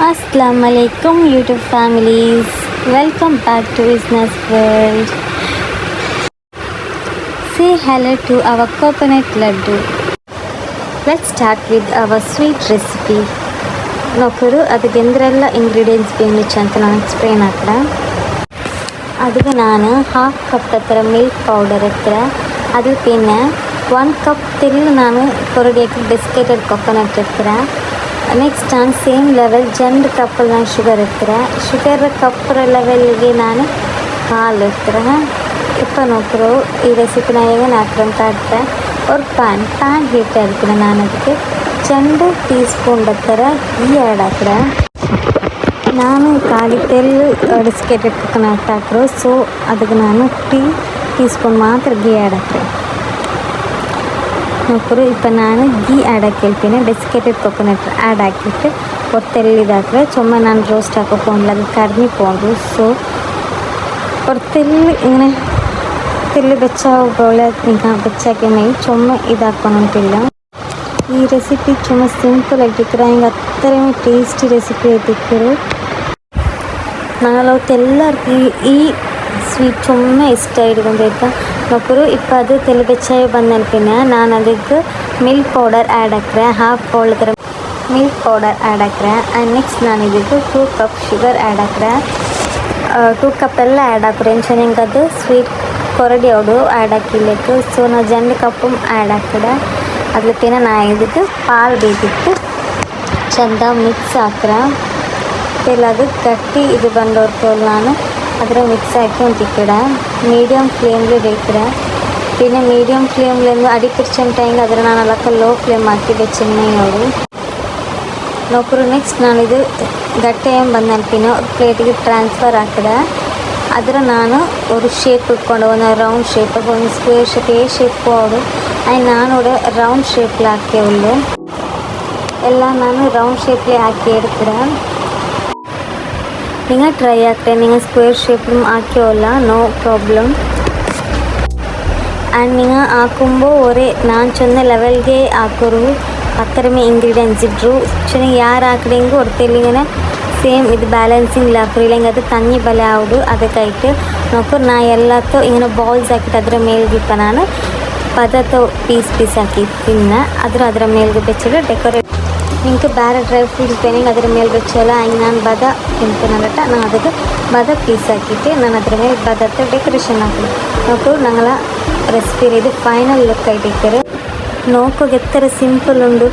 Assalamu alaikum YouTube families. Welcome back to Business World. Say hello to our coconut laddu. Let's start with our sweet recipe. ನೋಕರು ಅದಕ್ಕೆ ಎಂದ್ರೆಲ್ಲ ingredients ಬೇಕಿತ್ತು ಅಂತ ನಾನು explain ಹಾಕ್ರೆ ಅದಕ್ಕೆ ನಾನು half cup ಹತ್ರ milk powder ಹತ್ರ ಅದ್ರ ಪಿನ್ನೆ ಒನ್ ಕಪ್ ತಿರುಗಿ ನಾನು ಕೊರಡಿಯಕ್ಕೆ ಬಿಸ್ಕೆಟೆಡ್ ಕೊಕೊನಟ್ ಹತ್ರ ನೆಕ್ಸ್ಟ್ ನಾನು ಸೇಮ್ ಲೆವೆಲ್ ಜನ್ರ ಕಪ್ಪಲ್ಲಿ ನಾನು ಶುಗರ್ ಹತ್ರ ಶುಗರ್ ಕಪ್ಪರ ಲೆವೆಲ್ಗೆ ನಾನು ಹಾಲು ಹತ್ರ ಇಪ್ಪ ನೋಕರು ಈ ರೆಸಿಪಿನ ಹೇಗೆ ಹಾಕ್ರಂತ ಅಂತ ಅವ್ರ ಪ್ಯಾನ್ ಪ್ಯಾನ್ ಹೀಟ್ ಆಡ್ತೀನಿ ನಾನು ಅದಕ್ಕೆ. ಚೆಂಡು ಟೀ ಸ್ಪೂನ್ ಹತ್ತಿರ ಗೀ ಆ್ಯಡ್ ಹಾಕ್ರೆ ನಾನು ಕಾಲಿ ತೆಲ್ಲು ಕೊಕೊನಟ್ ಹಾಕ್ರು ಸೊ ಅದಕ್ಕೆ ನಾನು ಟೀ ಟೀ ಮಾತ್ರ ಗೀ ಆ್ಯಡ್ ನೋಕರು ಇಪ್ಪ ನಾನು ಗೀ ಆ್ಯಡ್ ಹಾಕಿರ್ತೀನಿ ಡೆಸ್ಕೆಟೆಡ್ ಕೊಕೊನಟ್ ಆ್ಯಡ್ ಹಾಕಿಟ್ಟು ಒತ್ತೆಲ್ಲಿದಾಕ್ರೆ ചുമ്മാ ನಾನು ರೋಸ್ಟ್ ಹಾಕೋ പോകണില്ല അത് കരിഞ്ഞു പോകുന്നു സോ ഒരു തെല്ല് ഇങ്ങനെ തെല്ല് വെച്ചാൽ പോലെ നിങ്ങൾ വെച്ചാക്കി മൈ ചുമ്മാ ഇതാക്കണമെന്നില്ല ಈ ರೆಸಿಪಿ ತುಂಬ ಸಿಂಪಲ್ ಆಗಿಟ್ಟಿರ ಹಿಂಗೆ ಅತ್ತರಮೇ ಟೇಸ್ಟಿ ರೆಸಿಪಿ ಐತಿಕ್ಕರು ನಾಗಲವತ್ತು ಎಲ್ಲರಿಗೂ ಈ ಸ್ವೀಟ್ ತುಂಬ ಇಷ್ಟ ಹಿಡ್ಕೊಂಡಿದ್ದ ನೊಕ್ಕರು ಇಪ್ಪ ಅದು ತೆಲು ಬೆಚ್ಚಾಯಿ ನಾನು ಅದಕ್ಕೆ milk powder add ಹಾಕ್ರೆ half powder milk powder add ಹಾಕ್ರೆ and next ನಾನು ಇದಕ್ಕೆ ಟೂ ಕಪ್ ಶುಗರ್ ಆ್ಯಡ್ ಹಾಕ್ರೆ ಟೂ ಕಪ್ ಎಲ್ಲ ಆ್ಯಡ್ ಹಾಕ್ರೆ ಚೆನ್ನಾಗಿ ಅದು? ಸ್ವೀಟ್ ಕೊರಡಿ ಅವಡು ಆ್ಯಡ್ ಹಾಕಿಲ್ಲಕ್ಕೆ ಸೊ ನಾವು ಜಂಡು ಕಪ್ಪು ಆ್ಯಡ್ ಹಾಕಿದೆ ಅದ್ರ ಪಿನ ನಾ ಇದಕ್ಕೆ ಪಾಲು ಬೇಕಿತ್ತು. ಚಂದ ಮಿಕ್ಸ್ ಹಾಕ್ರೆ ಎಲ್ಲ ಅದು ಗಟ್ಟಿ ಇದು ಬಂದವ್ರಿಗೆ ನಾನು. ಅದರ ಮಿಕ್ಸ್ ಹಾಕಿ ಒಂದು ತಿಕ್ಕಡ ಮೀಡಿಯಮ್ ಫ್ಲೇಮ್ಲಿ ಬೇಯ್ತಿರ പിന്നെ മീഡിയം ഫ്ലെയിമിൽ അടിപ്പിടിച്ചിട്ടുണ്ടെങ്കിൽ അതിന് ನಾನು ಅಲ್ಲಕ್ಕೆ ಲೋ ಫ್ಲೇಮ್ ಹಾಕಿದ್ದೆ ಚೆನ್ನೈನವರು ನೋಕರು ನೆಕ್ಸ್ಟ್ ನಾನಿದು ಗಟ್ಟಿ ಏನು ಬಂದ ಪಿನ್ನು ಪ್ಲೇಟಿಗೆ ಟ್ರಾನ್ಸ್ಫರ್ ಹಾಕಿದೆ ಅದರ ನಾನು ಒಂದು ಶೇಪ್ ಇಟ್ಕೊಂಡು ಒಂದು ರೌಂಡ್ ಶೇಪ್ ಒಂದು ಸ್ಕ್ವೇರ್ ಶೇಪ್ ಏ ಶೇಪ್ ಅವರು ಅದು ನಾನೂടെ ರೌಂಡ್ ಶೇಪಿൽ ಹಾಕಿയുള്ളൂ ಎಲ್ಲ ನಾನು ರೌಂಡ್ ಶೇಪಿൽ ಹಾಕಿ എടുത്തിടാം നിങ്ങൾ ಟ್ರೈ ಆಗ್ತೇನೆ നിങ്ങൾ സ്ക്വയർ ഷേപ്പും ആക്കിയോല്ല നോ ಪ್ರಾಬ್ಲಮ್ ಆ್ಯಂಡ್ നിങ്ങൾ ಹಾಕುമ്പോൾ ഒരേ ನಾನು ಚಂದ ಲೆವೆಲ್ಗೆ ಹಾಕೋರು ಆ ಥರಮೇ ಇಂಗ್ರೀಡಿಯೆಂಟ್ಸ್ ಇಟ್ಟರು ಚೆನ್ನಾಗಿ ಯಾರು ಹಾಕ್ರಿಂಗು ಹೊರತಿಲ್ಲಿಂಗನ ಸೇಮ್ ಇದು ಬ್ಯಾಲೆನ್ಸಿಂಗ್ ಲಾಕ್ರಿ ಇಲ್ಲ ಹಿಂಗೆ ಅದು ತಣ್ಣಿ ಬಲೆ ಆವಿಡು ಅದಕ್ಕಾಯ್ತು ನೋಕ್ರು ನಾ ಎಲ್ಲತ್ತೂ ಹಿಂಗೆ ಬಾಲ್ಸ್ ಹಾಕಿಟ್ಟು ಅದರ ಮೇಲ್ಗಿಪ್ಪ ನಾನು ಪದಾರ್ಥ ಪೀಸ್ ಪೀಸ್ ಹಾಕಿ ತಿನ್ನ ಅದರ ಅದರ ಮೇಲ್ಗೆ ಬೆಚ್ಚಿಟ್ಟು ಡೆಕೋರೇಟ್ ನಿಮಗೆ ಬೇರೆ ಡ್ರೈ ಫ್ರೂಟ್ಸ್ ಬೇನೆ ಅದ್ರ ಮೇಲೆ ಬಚ್ಚಲ್ಲ ಹಂಗೆ ನಾನು ಬದ ತಿಂತೀನಲ್ಲಟ ನಾನು ಅದಕ್ಕೆ ಬದ ಪೀಸ್ ಹಾಕಿದ್ದೆ. ನಾನು ಅದ್ರ ಮೇಲೆ ಬದತ್ತ ಡೆಕೋರೇಷನ್ ಹಾಕಿ ನೋಡ್ಕೊಂಡು, ನಂಗೆಲ್ಲ ರೆಸಿಪಿ ಇದು. ಫೈನಲ್ ಲುಕ್ ಆಯ್ತಿರ್ತಾರೆ ನೋಕೋಗ ಎತ್ತರ ಸಿಂಪಲ್ ಉಂಡು.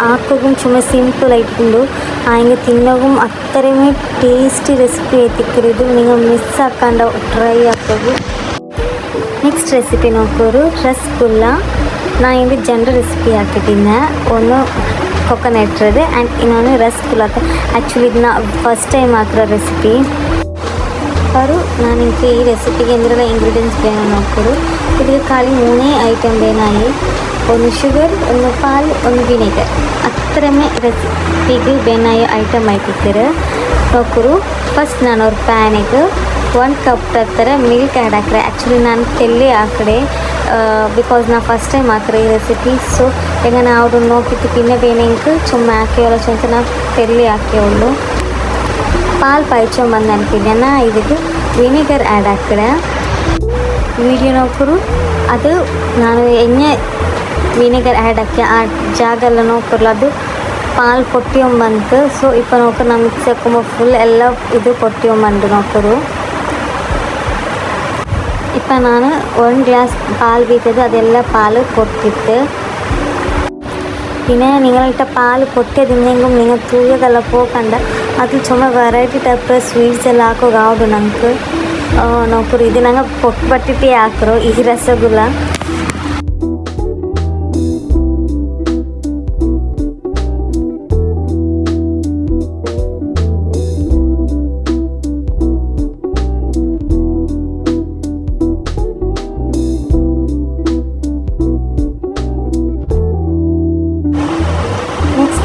ಹಾಕೋಗು ಚುಮ್ಮ ಸಿಂಪಲ್ ಆಯ್ತುಂಡು ಹಂಗೆ ತಿನ್ನೋಗು ಅತ್ತರೇ ಟೇಸ್ಟಿ ರೆಸಿಪಿ ಐತಿಕ್ಕರಿ ಇದು ನೀವು ಮಿಸ್ ಹಾಕೊಂಡು ಟ್ರೈ ಹಾಕೋದು ನೆಕ್ಸ್ಟ್ ರೆಸಿಪಿ ನೋಡ್ಕೋರು ರಸ್ಗುಲ್ಲ. ನಾನು வந்து ஜென்ரல் ರೆಸಿಪಿ ಹಾಕಿದ್ದೀನಿ. ಒಂದು ಕೊಕೊನೆಟ್ರದ್ದು ಆ್ಯಂಡ್ ಇನ್ನೊಂದು ರಸ್ ಪುಲಾಕ್ ಆ್ಯಕ್ಚುಲಿ ಇದನ್ನ ಫಸ್ಟ್ ಟೈಮ್ ಮಾತ್ರ ರೆಸಿಪಿ ಅವರು ನಾನು ಇಂಕೆ ಈ ರೆಸಿಪಿಗೆ ಎಂದಿರಲ್ಲ ಇಂಗ್ರೀಡಿಯೆಂಟ್ಸ್ಗಳನ್ನ ನೋಡ್ಕೊಡು. ಇದಕ್ಕೆ ಖಾಲಿ ಮೂನೇ ಐಟಮ್ ಬೇನಾಗಿ ಒಂದು ಶುಗರ್ ಒಂದು ಪಾಲ್, ಒಂದು ವಿನೆಗರ್ ಹತ್ತರಮೆ ರೆಸಿಪಿಗೆ ಬೇನಾಯಿ ಐಟಮ್ ಹಾಕಿರ್ತೀರ. ನೋಡ್ಕೊಡು. ಫಸ್ಟ್ ನಾನು ಅವ್ರ ಪ್ಯಾನಿಗೆ ಒಂದು ಕಪ್ ಥರ ಮಿಲ್ಕ್ ಆ್ಯಡ್ ಹಾಕ್ರೆ. ಆ್ಯಕ್ಚುಲಿ ನಾನು ತೆಲ್ಲಿ ಆ ಕಡೆ பிகாஸ் நான் ஃபஸ்ட் டைம் ஆக்குறேன் ரெசிபி ஸோ எங்கே நான் அவரு நோக்கிட்டு பின்ன பேனேங்கு சும்மா ஆக்கியோல சொன்ன நான் பெரிய ஆக்கியோள்ளு பால் பாய்ச்சோ வந்து அனுப்பிட்டேன்னா இதுக்கு வினிகர் ஆ್ಯಡ್ ஆக்கிறேன் ವಿಡಿಯೋ ನೋಡ್ಕರು ಅದು ನಾನು ಎಣ್ಣೆ ವಿನೆಗರ್ ಆ್ಯಡ್ ಹಾಕಿ ಆ ಜಾಗ ಎಲ್ಲ ನೋಡ್ಕರಲ್ಲ ಅದು ಪಾಲ್ ಕೊಟ್ಟಿಯೊಂಬಂತು ಸೊ ಇಪ್ಪ ನೋಡ್ಕೊ ನಾನು ಮಿಕ್ಸ್ ಹಾಕೊಂಬ ಫುಲ್ ಇದು ಕೊಟ್ಟಿಯೊಂಬಂದು ನೋಡ್ಕರು ಇಪ್ಪ ನಾನು ಒಂದು ಗ್ಲಾಸ್ പാൽ ಬೀತದು ಅದೆಲ್ಲ പാൽ പൊട്ടിട്ട് പിന്നെ നിങ്ങളിട്ട പാൽ പൊട്ടിയതിനെങ്കും നിങ്ങൾ തൂയതെല്ലാം പോക്കണ്ട ಅದು ಚುಮ್ಮ ವೆರೈಟಿ ಟೈಪ್ ಸ್ವೀಟ್ಸ್ ಎಲ್ಲ ಹಾಕೋಕೆ ಆವುದು ನಂಗೆ ನೋಕರು ಇದು ನಂಗೆ ಪೊಟ್ಟು ಬಟ್ಟಿಟ್ಟೆ ಹಾಕ್ರು ಈ ರಸಗುಲ್ಲ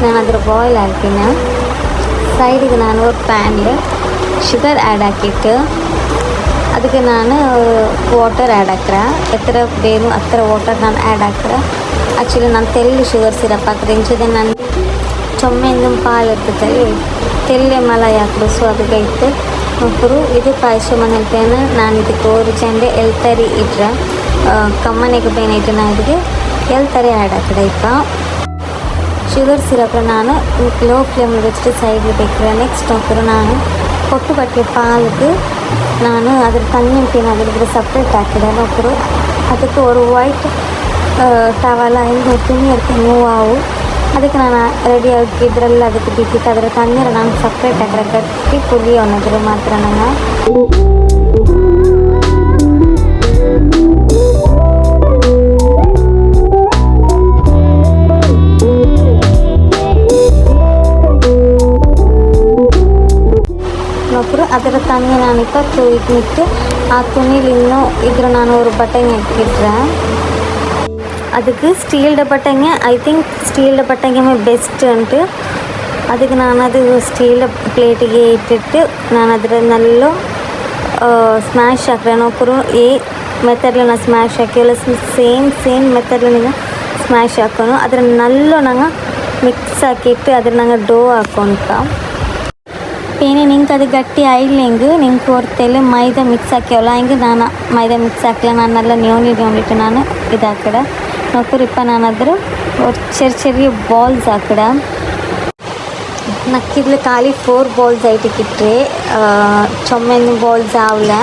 ನಾನು ಅದ್ರ ಬಾಯ್ಲ್ ಹಾಕ್ತೀನಿ. ಸೈಡಿಗೆ ನಾನು ಒಂದು ಪ್ಯಾನ್ಗೆ ಶುಗರ್ ಆ್ಯಡ್ ಹಾಕಿಟ್ಟು ಅದಕ್ಕೆ ನಾನು ವಾಟರ್ ಆ್ಯಡ್ ಹಾಕ್ರೆ. ಎತ್ತರ ಬೇನು ಹತ್ತಿರ ವಾಟರ್ ನಾನು ಆ್ಯಡ್ ಹಾಕ್ರೆ. ಆ್ಯಕ್ಚುಲಿ ನಾನು ತೆಲ್ಲಿ ಶುಗರ್ ಸಿರಪ್ ಹಾಕ್ರೆ ಇಂಚದೆ ನಾನು ಚೊಮ್ಮೆಯಿಂದ ಪಾಲು ಇರ್ತದಲ್ಲಿ ತೆಲ್ಲೆ ಮಲಾಯಿ ಹಾಕರು ಸೊ ಅದಕ್ಕೆ ಇತ್ತು ಒಬ್ಬರು ಇದು ಪಾಯಸ ಮನೆಲ್ಪೇನ ನಾನು ಇದಕ್ಕೆ ಓರು ಚಂಡೆ ಎಲ್ತರಿ ಇಟ್ರ ಕಮ್ಮನೆಗೆ ಬೇನೆ ಇಟ್ಟು ನಾನು ಇದಕ್ಕೆ ಎಲ್ತರಿ ಆ್ಯಡ್ ಹಾಕಿದೆ ಇಪ್ಪ ಶುಗರ್ ಸಿರಪ್ನ நான் லோ ஃப்ளேமில் வச்சுட்டு சைடில் வைக்கிறேன். நெக்ஸ்ட் அப்புறம் நான் கொட்டு பட்டிய பாலுக்கு நான் அதில் தண்ணி ஊற்றி நான் இருக்கிற செப்பரேட் ஆக்கிடுறேன் அப்புறம் அதுக்கு ஒரு ஒயிட் டவலை இந்த துணி எடுத்து மூவ் ஆகும் ಅದಕ್ಕೆ ನಾನು ರೆಡಿಯಾಗಿ ಇದರಲ್ಲಿ ಅದಕ್ಕೆ ಬಿದ್ದಿತ್ತು அதில் ತಣ್ಣೀರು நான் ಸಪ್ರೇಟ್ ಹಾಕಿದ್ರೆ கட்டி ಪುಡಿ ಅನ್ನೋದ್ರ ಮಾತ್ರ நான் ಇದರ ತಂಗಿ ನಾನಿಪ್ಪ ತುಯ್ದಿಟ್ಟು ಆ ತುಣಿಲಿ ಇನ್ನೂ ಇದ್ರ ನಾನು ஒரு பட்டைங்க இட்டுறேன் அதுக்கு ஸ்டீல்ட பட்டைங்க ஐ திங்க் ஸ்டீல்ட ಬೆಸ್ಟ್ பெஸ்ட்டுன்ட்டு ಅದಕ್ಕೆ ನಾನು ಅದು ಸ್ಟೀಲ್ ಪ್ಲೇಟಿಗೆ ಇಟ್ಟಿಟ್ಟು ನಾನು ಅದರನ್ನೆಲ್ಲ ಸ್ಮ್ಯಾಶ್ ಹಾಕ್ರೆ. ನೋಕರು ಏ ಮೆಥಡ್ಲ ನಾನು ಸ್ಮ್ಯಾಶ್ ಹಾಕಿವಲ್ಲ ಸೇಮ್ ಸೇಮ್ ಮೆಥಡ್ಲ ನೀನು ಸ್ಮ್ಯಾಶ್ ಹಾಕೋನು. ಅದರ ನಲ್ಲೂ ನಂಗೆ ಮಿಕ್ಸ್ ಹಾಕಿಟ್ಟು ಅದ್ರ ನಂಗೆ ಡೋ ಹಾಕೊಂತ ಪೇನೆ ನಿಂಗೆ ಅದು ಗಟ್ಟಿ ಆಯ್ಲಿಂಗ್ ನಿಂಗೆ ಕೊಡ್ತೇಲೆ ಮೈದಾ ಮಿಕ್ಸ್ ಹಾಕ್ಯವಲ್ಲ, ಹಿಂಗೆ ನಾನು ಮೈದಾ ಮಿಕ್ಸ್ ಹಾಕ್ಲ? ನಾನೆಲ್ಲ ನೇವನಿ ನೇವನಿಟ್ಟು ನಾನು ಇದು ಹಾಕಡ. ನೊಕ್ಕರಿಪ್ಪ ನಾನು ಅದ್ರ ಚೆರಿ ಚೆರಿಯ ಬಾಲ್ಸ್ ಹಾಕಡ. ನಕ್ಕಿದ್ಲು ಖಾಲಿ ಫೋರ್ ಬಾಲ್ಸ್ ಐಟಿಕ್ಕಿಟ್ರೆ ಚೊಮ್ಮೆಂದು ಬಾಲ್ಸ್ ಆವಲ್ಲ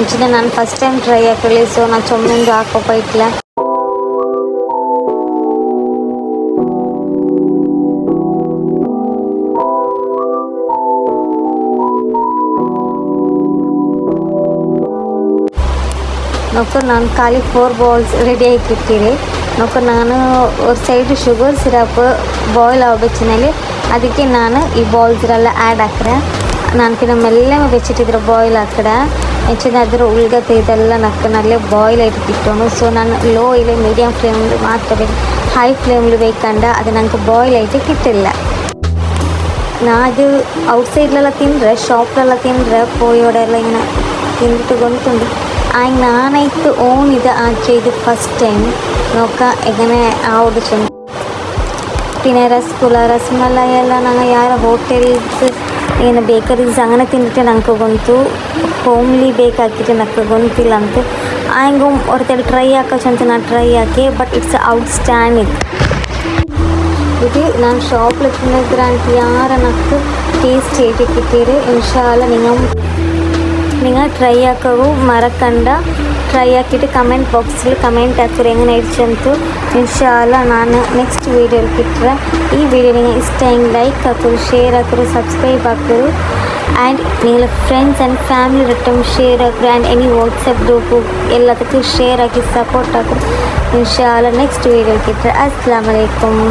ಎಂಚಿನ ನಾನು ಫಸ್ಟ್ ಟೈಮ್ ಟ್ರೈ ಹಾಕಲಿ ಸೊ ನಾನು ಚೊಮ್ಮೆಂದು ಹಾಕೋಪ ಇಟ್ಲ. ನೋಡ್ಕೊಂಡು ನಾನು ಖಾಲಿ ಫೋರ್ ಬೌಲ್ಸ್ ರೆಡಿ ಇಟ್ಟಿರಿ ನೋಡ್ಕೊಂಡು ನಾನು ಒಂದು ಸೈಡು ಶುಗರ್ ಸಿರಪ್ ಬಾಯ್ಲ್ ಆಗಬೇಕಿನಲ್ಲಿ ಅದಕ್ಕೆ ನಾನು ಈ ಬೌಲ್ಸ್ರೆಲ್ಲ ಆ್ಯಡ್ ಹಾಕಿದೆ ಕಿ ನಮ್ಮೆಲ್ಲ ಬೆಚ್ಚಿಟ್ಟಿದ್ರೆ ಬಾಯ್ಲ್ ಹಾಕಿದೆ ಹೆಚ್ಚಿನಾದರೂ ಉಳ್ಗತ್ತೆ ಇದೆಲ್ಲ ನಕ್ಕನಲ್ಲೇ ಬಾಯ್ಲ್ ಇಟ್ಬಿಟ್ಟು ಸೊ ನಾನು ಲೋ ಇಲ್ಲ ಮೀಡಿಯಮ್ ಫ್ಲೇಮ್ ಮಾತ್ರ ಬೇಕು. ಹೈ ಫ್ಲೇಮ್ಲಿ ಬೇಕಂಡ ಅದು ನನಗೆ ಬಾಯ್ಲ್ ಐತೆ ಕಿಟ್ಟಿಲ್ಲ. ನಾನು ಅದು ಔಟ್ಸೈಡ್ಲೆಲ್ಲ ತಿಂದರೆ ಶಾಪ್ಲೆಲ್ಲ ತಿಂದರೆ, ಪೋಯೋಡೆಲ್ಲ ಇನ್ನು ತಿಂದು ತಗೊಂಡು ತಿಂದು. ನಾನಾಯ್ತು ಓನ್ ಇದು ಆಚೆ ಇದು ಫಸ್ಟ್ ಟೈಮ್ നോക്ക എങ്ങനെ ആവുടിച്ചു പിന്നെ ರಸಗುಲ್ಲ ರಸಮಲಾಯಿ ಎಲ್ಲ ನಂಗೆ ಯಾರ ಹೋಟೆಲ್ಸ್ ಏನು ಬೇಕರೀಸ್ അങ്ങനെ ತಿಂದಿಟ್ಟು ನಂಗೆ ಗೊಂತು ಹೋಮ್ಲಿ ಬೇಕಾಕಿಟ್ಟು ನಂಗೆ ಗೊಂತಿಲ್ಲ ಅಂತ ಹಂಗೆ ಹೊರತಲ್ಲಿ ಟ್ರೈ ಹಾಕೋಚಂತ ನಾನು try hockey but it's out standing ഇത് ഞാൻ ഷോപ്പിൽ തിന്നിട്ട് യാര നക്ക് ടേസ്റ്റ് ചെയ്തിട്ടിട്ട് ഇൻഷാല്ല നിങ്ങൾ നിങ്ങൾ ಟ್ರೈ ಹಾಕೋವು ಮರಕಂಡ ಟ್ರೈ ಹಾಕಿಟ್ಟು ಕಮೆಂಟ್ ಬಾಕ್ಸಲ್ಲಿ ಕಮೆಂಟ್ ಹಾಕಿರಿ ಹೆಂಗೆ ಇಡ್ಸಂತು ಇನ್ಶಾಲ್ಲ ನಾನು ನೆಕ್ಸ್ಟ್ ವೀಡಿಯೋಲಿ ಕಿಟ್ರೆ ಈ ವಿಡಿಯೋ ನಿಮಗೆ ಇಷ್ಟ ಹೆಂಗೆ ಲೈಕ್ ಹಾಕೋರು ಶೇರ್ ಹಾಕೋರು ಸಬ್ಸ್ಕ್ರೈಬ್ ಹಾಕೋರು ಆ್ಯಂಡ್ നിങ്ങൾ friends and family return share ಹಾಕೋರು ಆ್ಯಂಡ್ ಎನಿ ವಾಟ್ಸಪ್ ಗ್ರೂಪು ಎಲ್ಲದಕ್ಕೂ ಶೇರ್ ಹಾಕಿ ಸಪೋರ್ಟ್ ಹಾಕೋರು ಇನ್ಶಾಲ್ಲ ನೆಕ್ಸ್ಟ್ ವೀಡಿಯೋ ಕಿಟ್ರೆ ಅಸ್ಸಲಾಮು ಅಲೈಕುಮ್